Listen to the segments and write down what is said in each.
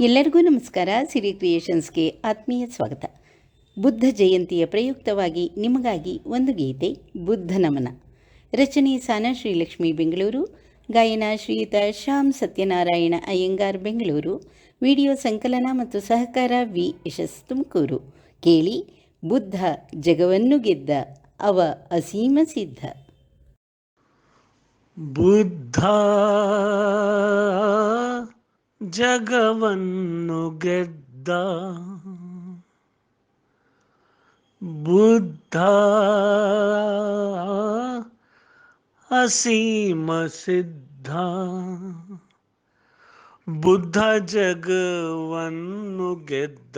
ಎಲ್ಲರಿಗೂ ನಮಸ್ಕಾರ. ಸಿರಿ ಕ್ರಿಯೇಷನ್ಸ್ಗೆ ಆತ್ಮೀಯ ಸ್ವಾಗತ. ಬುದ್ಧ ಜಯಂತಿಯ ಪ್ರಯುಕ್ತವಾಗಿ ನಿಮಗಾಗಿ ಒಂದು ಗೀತೆ, ಬುದ್ಧ ನಮನ. ರಚನೆ ಸಾನ ಶ್ರೀಲಕ್ಷ್ಮಿ ಬೆಂಗಳೂರು. ಗಾಯನ ಶ್ರೀಯುತ ಶ್ಯಾಮ್ ಸತ್ಯನಾರಾಯಣ ಅಯ್ಯಂಗಾರ್ ಬೆಂಗಳೂರು. ವಿಡಿಯೋ ಸಂಕಲನ ಮತ್ತು ಸಹಕಾರ ವಿ ಯಶಸ್ ತುಮಕೂರು. ಕೇಳಿ ಬುದ್ಧ ಜಗವನ್ನು ಗೆದ್ದ ಅವ ಅಸೀಮ ಸಿದ್ಧ. ಬುದ್ಧ ಜಗವನ್ನು ಗೆದ್ದ ಬುದ್ಧ ಅಸೀಮ ಸಿದ್ಧ ಬುದ್ಧ ಜಗವನ್ನು ಗೆದ್ದ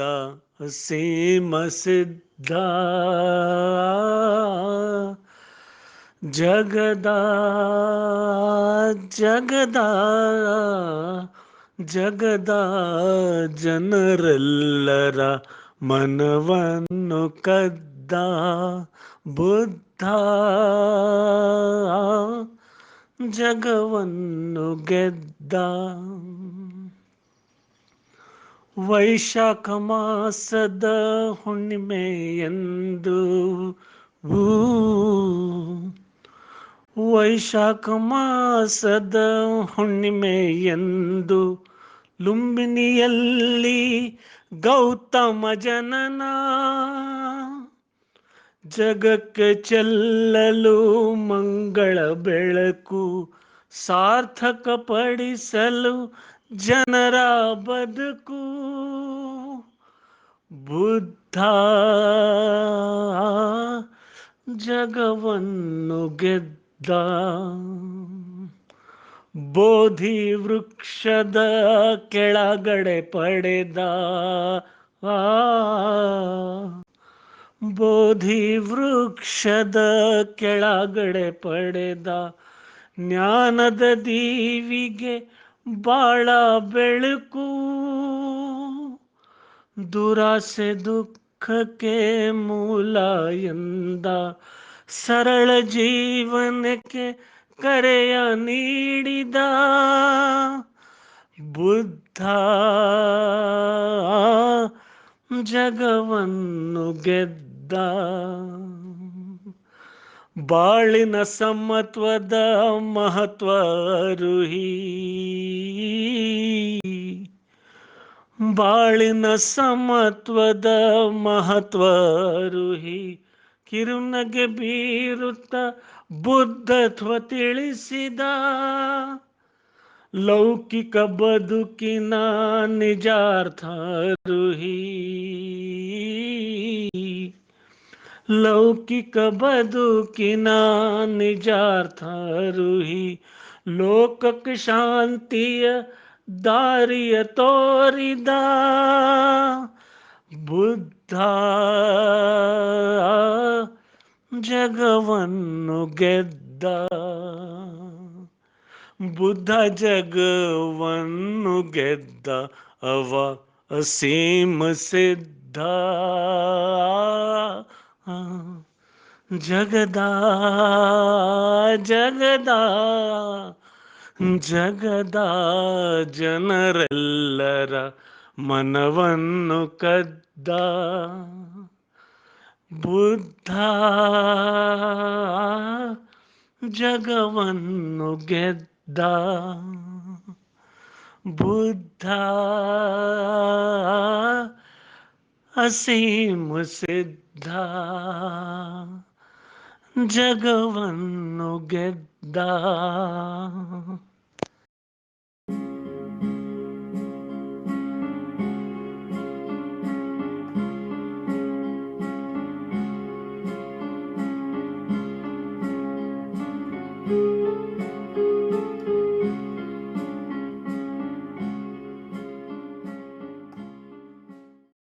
ಅಸೀಮ ಸಿದ್ಧ ಜಗದ ಜಗದ ಜಗದ ಜನರೆಲ್ಲರ ಮನವನ್ನು ಕದ್ದ ಬುದ್ಧ. ಜಗವನ್ನು ಗೆದ್ದ. ವೈಶಾಖ ಮಾಸದ ಹುಣ್ಣಿಮೆ ಎಂದು ವೈಶಾಖ ಮಾಸದ ಹುಣ್ಣಿಮೆಯೆಂದು ಲುಂಬಿನಿಯಲ್ಲಿ ಗೌತಮ ಜನನ. ಜಗಕ್ಕೆ ಚೆಲ್ಲಲು ಮಂಗಳ ಬೆಳಕು ಸಾರ್ಥಕ ಪಡಿಸಲು ಜನರ ಬದುಕು. ಬುದ್ಧ ಜಗವನ್ನು ಗೆದ್ದ ಬೋಧಿ ವೃಕ್ಷದ ಕೆಳಗಡೆ ಪಡೆದ ಆ ಬೋಧಿ ವೃಕ್ಷದ ಕೆಳಗಡೆ ಪಡೆದ ಜ್ಞಾನದ ದೀವಿಗೆ ಬಾಳ ಬೆಳಕು ದುರಾಸೆ ದುಃಖಕ್ಕೆ ಮೂಲ ಎಂದ ಸರಳ ಜೀವನಕ್ಕೆ ಕರೆಯ ನೀಡಿದ ಬುದ್ಧ ಜಗವನ್ನು ಗೆದ್ದ. ಬಾಳಿನ ಸಮತ್ವದ ಮಹತ್ವ ರುಹಿ ಬಾಳಿನ ಸಮತ್ವದ ಮಹತ್ವ ರುಹಿ ಕಿರುನಗೆ ಬೀರುತ್ತ ಬುದ್ಧತ್ವ ತಿಳಿಸಿದ ಲೌಕಿಕ ಬದುಕಿನ ನಿಜಾರ್ಥ ರುಹಿ ಲೌಕಿಕ ಬದುಕಿನ ನಿಜಾರ್ಥ ರುಹಿ ಲೋಕಕ್ಕೆ ಶಾಂತಿಯ ದಾರಿಯ ತೋರಿದ ಬುದ್ಧ ಜಗವನ್ನು ಗೆದ್ದ. ಬುದ್ಧ ಜಗವನ್ನು ಗೆದ್ದ ಅವ ಅಸೀಮ ಸಿದ್ಧ. ಜಗದ ಜಗದ ಜಗದ ಜನರೆಲ್ಲರ ಮನವನ್ನು ಕದ್ದ. ಬುದ್ಧ ಜಗವನ್ನು ಗೆದ್ದ ಬುದ್ಧ ಅಸೀಮ ಸಿದ್ಧ ಜಗವನ್ನು ಗೆದ್ದ